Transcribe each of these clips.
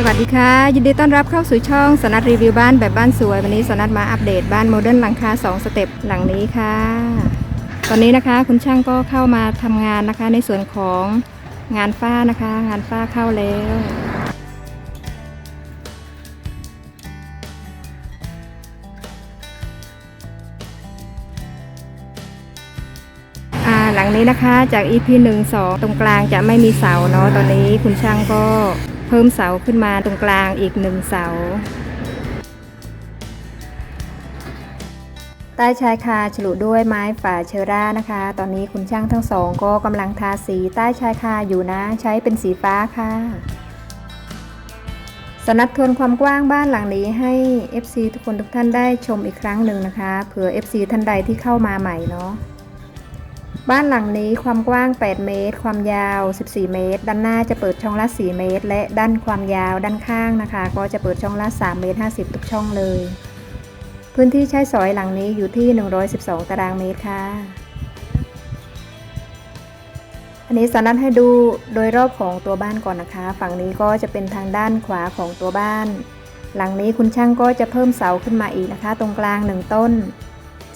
สวัสดีค่ะ ยินดีต้อนรับเข้าสู่ช่องสนัดรีวิวบ้านแบบบ้านสวย วันนี้สนัดมาอัปเดตบ้านโมเดิร์นหลังคา2สเต็ปหลังนี้ค่ะ ตอนนี้นะคะคุณช่างก็เข้ามาทำงานนะคะ ในส่วนของงานฝ้านะคะ งานฝ้าเข้าแล้วหลังนี้นะคะจาก EP 1 2 ตรงกลางจะไม่มีเสาเนาะตอนนี้คุณช่างก็ เพิ่มเสาขึ้นมาตรงกลางอีกหนึ่งเสา ใต้ชายคาฉลุด้วยไม้ฝาเชอร่านะคะ ตอนนี้คุณช่างทั้งสองก็กำลังทาสีใต้ชายคาอยู่นะ ใช้เป็นสีฟ้าค่ะสนับทวนความกว้างบ้านหลังนี้ให้ FC ทุกคนทุกท่านได้ชมอีกครั้งหนึ่งนะคะ เผื่อ FC ท่านใดที่เข้ามาใหม่เนาะ บ้านหลังนี้ความกว้าง 8 เมตร ความยาว 14 เมตร ด้านหน้าจะเปิดช่องละ 4 เมตร และด้านความยาวด้านข้างนะคะ ก็จะเปิดช่องละ 3 เมตร 50 ทุกช่องเลย พื้นที่ใช้สอยหลังนี้อยู่ที่ 112 ตารางเมตรค่ะ อันนี้สานัดให้ดูโดยรอบของตัวบ้านก่อนนะคะ ฝั่งนี้ก็จะเป็นทางด้านขวาของตัวบ้าน หลังนี้คุณช่างก็จะเพิ่มเสาขึ้นมาอีกนะคะ ตรงกลาง 1 ต้น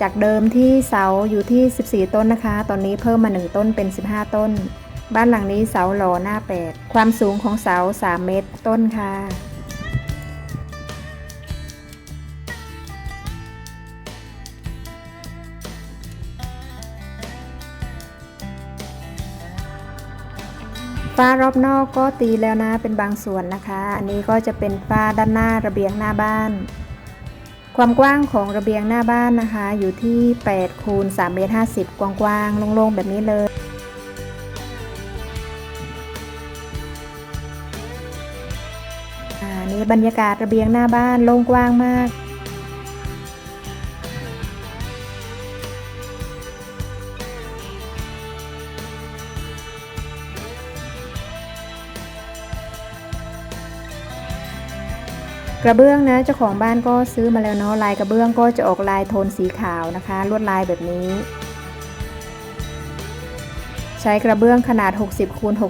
จากเดิมที่เสาอยู่ที่ 14 ต้นนะคะ ตอนนี้เพิ่มมา 1 ต้นเป็น 15 ต้น บ้านหลังนี้เสาหล่อหน้า8ความสูงของเสา 3 เมตรต้นค่ะฝ้ารอบนอกก็ตีแล้วนะเป็นบางส่วนนะคะ อันนี้ก็จะเป็นฝ้าด้านหน้าระเบียงหน้าบ้าน ความกว้างของระเบียงหน้าบ้านนะคะ อยู่ที่8คูณ3เมตร50 กว้างๆโล่งๆ แบบนี้เลยอ่านี่บรรยากาศระเบียงหน้าบ้านโล่งกว้างมาก กระเบื้องนะเจ้าของบ้านก็ซื้อมาแล้วเนาะลายกระเบื้องก็จะออกลายโทนสีขาวนะคะ ลวดลายแบบนี้ ใช้กระเบื้องขนาด 60คูณ60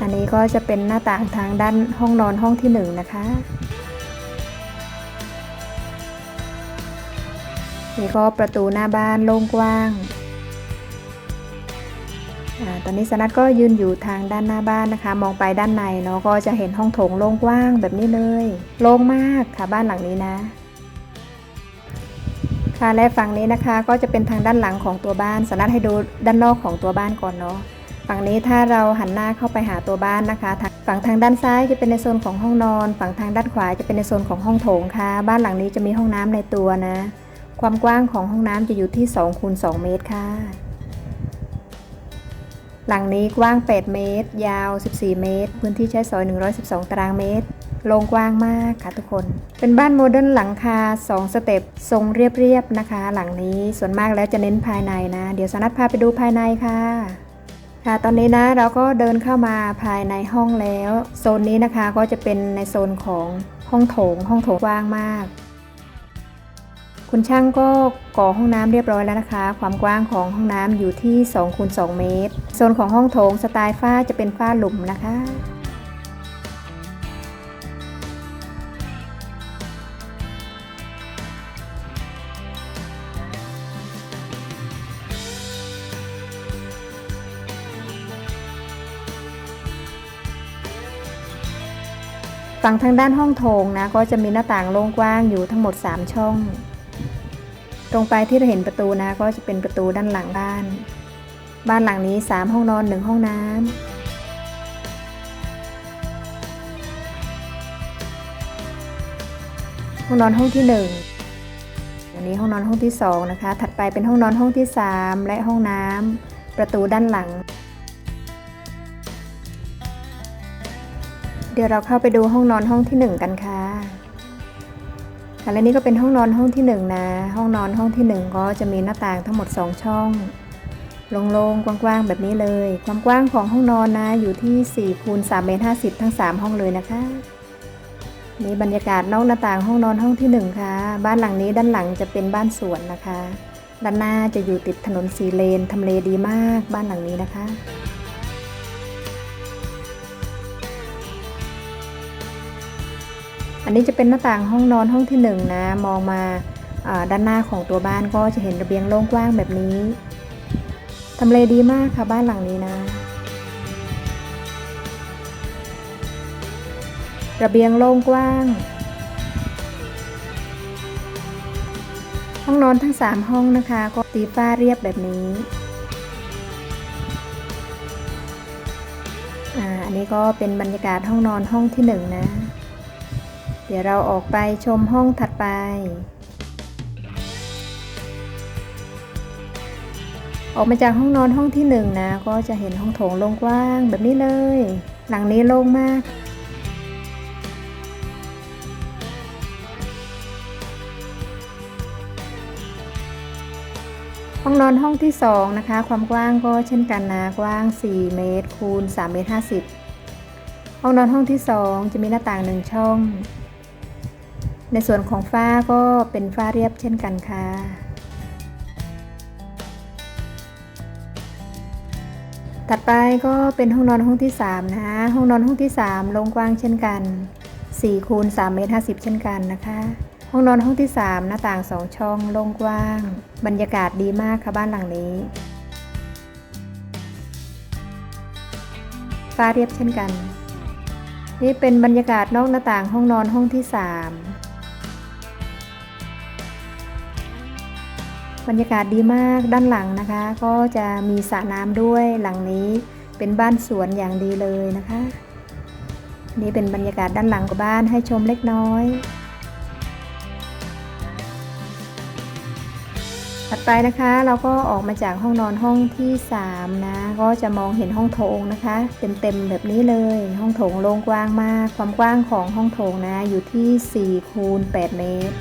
อันนี้ก็จะเป็นหน้าต่างทางด้านห้องนอนห้องที่หนึ่งนะคะ นี่ก็ประตูหน้าบ้านโล่งกว้าง ตอนนี้สนัดก็ยืนอยู่ทางด้านหน้าบ้านนะคะ มองไปด้านในเนาะก็จะเห็นห้องโถงโล่งกว้างแบบนี้เลย โล่งมากค่ะบ้านหลังนี้นะ ค่ะและฝั่งนี้นะคะก็จะเป็นทางด้านหลังของตัวบ้านสนัดให้ดูด้านนอกของตัวบ้านก่อนเนาะฝั่งนี้ถ้าเราหันหน้าเข้าไปหาตัวบ้านนะคะ ฝั่งทางด้านซ้ายจะเป็นในโซนของห้องนอน ฝั่งทางด้านขวาจะเป็นในโซนของห้องโถงค่ะ บ้านหลังนี้จะมีห้องน้ำในตัวนะ ความกว้างของห้องน้ำจะอยู่ที่2คูณ2เมตรค่ะ หลังนี้กว้าง 8 เมตร ยาว 14 เมตร พื้นที่ใช้สอย 112 ตารางเมตร โล่งกว้างมากค่ะทุกคน เป็นบ้านโมเดิร์นหลังคา 2 สเต็ป ทรงเรียบๆนะคะ หลังนี้ส่วนมากแล้วจะเน้นภายในนะ เดี๋ยวสนัดพาไปดูภายในค่ะค่ะตอนนี้นะเราก็เดินเข้ามาภายในห้องแล้ว โซนนี้นะคะก็จะเป็นในโซนของห้องโถง ห้องโถงกว้างมาก คุณช่างก็ก่อห้องน้ำเรียบร้อยแล้วนะคะ ความกว้างของห้องน้ำอยู่ที่2คูณ2เมตร โซนของห้องโถงสไตล์ฝ้าจะเป็นฝ้าหลุมนะคะฝั่งทางด้านห้องโถงนะก็จะมีหน้าต่างโล่งกว้างอยู่ทั้งหมด 3 ช่อง ตรงไปที่เราเห็นประตูนะ ก็จะเป็นประตูด้านหลังบ้าน บ้านหลังนี้ 3 ห้องนอน 1 ห้องน้ำห้องนอนห้องที่1อันนี้ห้องนอนห้องที่2นะคะ ถัดไปเป็นห้องนอนห้องที่ 3 และห้องน้ำประตูด้านหลัง เดี๋ยวเราเข้าไปดูห้องนอนห้องที่ 1 กันคะค่ะ และนี่ก็เป็นห้องนอนห้องที่1นะ ห้องนอนห้องที่ 1 ก็จะมีหน้าต่างทั้งหมด 2 ช่องโล่งๆ กว้างๆ แบบนี้เลย ความกว้างของห้องนอนนะอยู่ที่4คูณ3เมตร50 ทั้ง 3 ห้องเลยนะคะ นี่บรรยากาศนอกหน้าต่างห้องนอนห้องที่ 1 ค่ะ บ้านหลังนี้ด้านหลังจะเป็นบ้านสวนนะคะ ด้านหน้าจะอยู่ติดถนนสีเลนทำเลดีมากบ้านหลังนี้นะคะ นนี้จะเป็นหน้าต่างห้องนอนห้องที่หนึ่งนะมองมาาด้านหน้าของตัวบ้านก็จะเห็นระเบียงโล่งกว้างแบบนี้ทำเลดีมากค่ะบ้านหลังนี้นะ ระเบียงโล่งกว้าง ห้องนอนทั้ง 3 ห้องนะคะ ก็ตีฝ้าเรียบแบบนี้อ่าอันนี้ก็เป็นบรรยากาศห้องนอนห้องที่ 1 นะ เดี๋ยวเราออกไปชมห้องถัดไป ออกมาจากห้องนอนห้องที่1นะ ก็จะเห็นห้องโถงโล่งกว้างแบบนี้เลย หลังนี้โล่งมากห้องนอนห้องที่ 2 นะคะ ความกว้างก็เช่นกันนะกว้าง 4 เมตรคูณ3เมตร50 ห้องนอนห้องที่ 2 จะมีหน้าต่างหนึ่งช่อง ในส่วนของฝ้าก็เป็นฝ้าเรียบเช่นกันค่ะถัดไปก็เป็นห้องนอนห้องที่ 3นะห้องนอนห้องที่ 3 ลงกว้างเช่นกัน4คูณ3เมตร50 เช่นกันนะคะ ห้องนอนห้องที่ 3 หน้าต่าง 2 ช่องโล่งกว้าง บรรยากาศดีมากค่ะบ้านหลังนี้ฟ้าเรียบเช่นกัน นี่เป็นบรรยากาศนอกหน้าต่างห้องนอนห้องที่ 3 บรรยากาศดีมากด้านหลังนะคะ ก็จะมีสระน้ำด้วยหลังนี้เป็นบ้านสวนอย่างดีเลยนะคะ นี่เป็นบรรยากาศด้านหลังของบ้านให้ชมเล็กน้อยถัดไปนะคะเราก็ออกมาจากห้องนอนห้องที่ 3 นะ ก็จะมองเห็นห้องโถงนะคะ เต็มๆแบบนี้เลย ห้องโถงโล่งกว้างมาก ความกว้างของห้องโถงนะอยู่ที่4คูณ8เมตร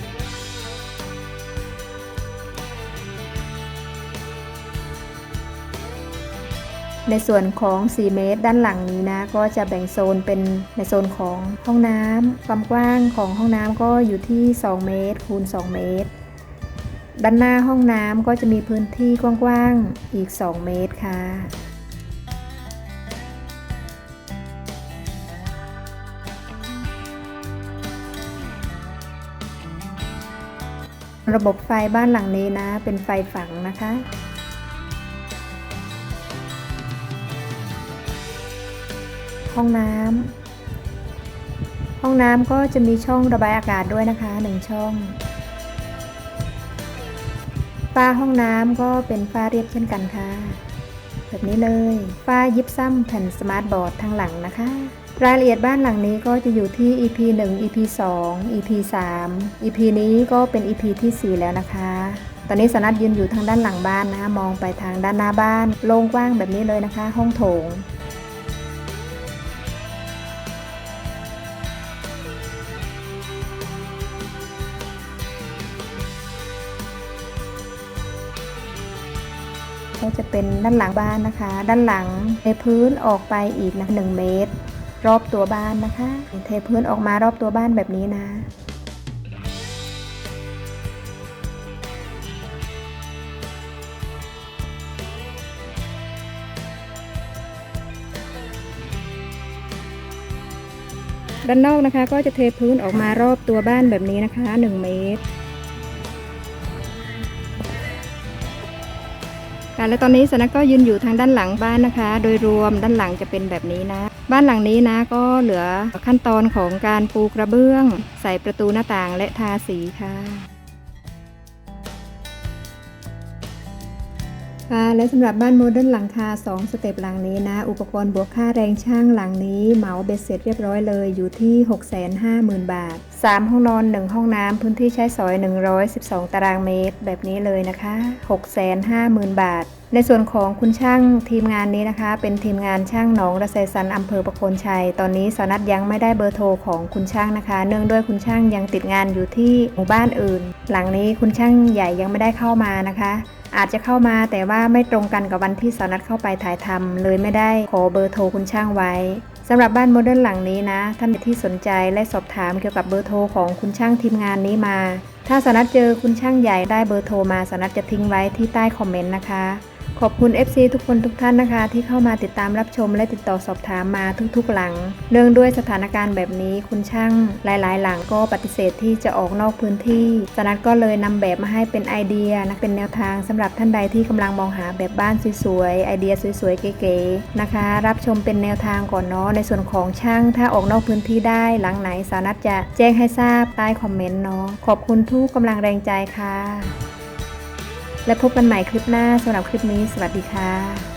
ในส่วนของ 4 เมตร ด้านหลังนี้นะ ก็จะแบ่งโซนเป็นในโซนของห้องน้ำความกว้างของห้องน้ำก็อยู่ที่ 2 เมตรคูณ 2 เมตร ด้านหน้าห้องน้ำก็จะมีพื้นที่กว้างๆอีก 2 เมตรค่ะระบบไฟบ้านหลังนี้นะ เป็นไฟฝังนะคะ ห้องน้ำห้องน้ำก็จะมีช่องระบายอากาศด้วยนะคะหนึ่งช่องฝ้าห้องน้ำก็เป็นฝ้าเรียบเช่นกันค่ะ แบบนี้เลยฝ้ายิบซ้ำแผ่นสมาร์ทบอร์ดทางหลังนะคะ รายละเอียดบ้านหลังนี้ก็จะอยู่ที่ EP 1 EP 2 EP 3 EP นี้ก็เป็น EP ที่ 4 แล้วนะคะ ตอนนี้สนัดยืนอยู่ทางด้านหลังบ้านนะ มองไปทางด้านหน้าบ้าน โล่งกว้างแบบนี้เลยนะคะ ห้องโถง จะเป็นด้านหลังบ้านนะคะ ด้านหลังเทพื้นออกไปอีกนะหนึ่งเมตร รอบตัวบ้านนะคะเทพื้นออกมารอบตัวบ้านแบบนี้นะด้านนอกนะคะก็จะเทพื้นออกมารอบตัวบ้านแบบนี้นะคะ 1 เมตร ค่ะและตอนนี้สนะก็ยืนอยู่ทางด้านหลังบ้านนะคะ โดยรวมด้านหลังจะเป็นแบบนี้นะ บ้านหลังนี้นะก็เหลือขั้นตอนของการปูกระเบื้อง ใส่ประตูหน้าต่างและทาสีค่ะ ค่ะและสำหรับบ้านโมเดิร์นหลังคา 2 สเต็ปหลังนี้นะ อุปกรณ์บวกค่าแรงช่างหลังนี้เหมาเบ็ดเสร็จเรียบร้อยเลยอยู่ที่ 650,000 บาท 3 ห้องนอน 1 ห้องน้ำพื้นที่ใช้สอย 112 ตารางเมตร แบบนี้เลยนะคะ 650,000 บาท ในส่วนของคุณช่างทีมงานนี้นะคะ เป็นทีมงานช่างหนองระไซสันอำเภอประโคนชัย ตอนนี้สาวนัดยังไม่ได้เบอร์โทรของคุณช่างนะคะ เนื่องด้วยคุณช่างยังติดงานอยู่ที่หมู่บ้านอื่น หลังนี้คุณช่างใหญ่ยังไม่ได้เข้ามานะคะ อาจจะเข้ามาแต่ว่าไม่ตรงกันกับวันที่สาวนัดเข้าไปถ่ายทำเลยไม่ได้ขอเบอร์โทรคุณช่างไว้สำหรับบ้านโมเดิร์นหลังนี้นะ ท่านที่สนใจและสอบถามเกี่ยวกับเบอร์โทรของคุณช่างทีมงานนี้มา ถ้าสนัดเจอคุณช่างใหญ่ได้เบอร์โทรมาสนัดจะทิ้งไว้ที่ใต้คอมเมนต์นะคะ ขอบคุณ FC ทุกคนทุกท่านนะคะ ที่เข้ามาติดตามรับชมและติดต่อสอบถามมาทุกๆหลัง เนื่องด้วยสถานการณ์แบบนี้คุณช่างหลายๆ หลังก็ปฏิเสธที่จะออกนอกพื้นที่สนัดก็เลยนำแบบมาให้เป็นไอเดียนะเป็นแนวทางสำหรับท่านใดที่กำลังมองหาแบบบ้านสวยๆไอเดียสวยๆเก๋ๆนะคะ รับชมเป็นแนวทางก่อนเนาะในส่วนของช่างถ้าออกนอกพื้นที่ได้หลังไหนสานัดจะแจ้งให้ทราบใต้คอมเมนต์เนาะขอบคุณทุกกำลังแรงใจค่ะ และพบกันใหม่คลิปหน้าสำหรับคลิปนี้ สวัสดีค่ะ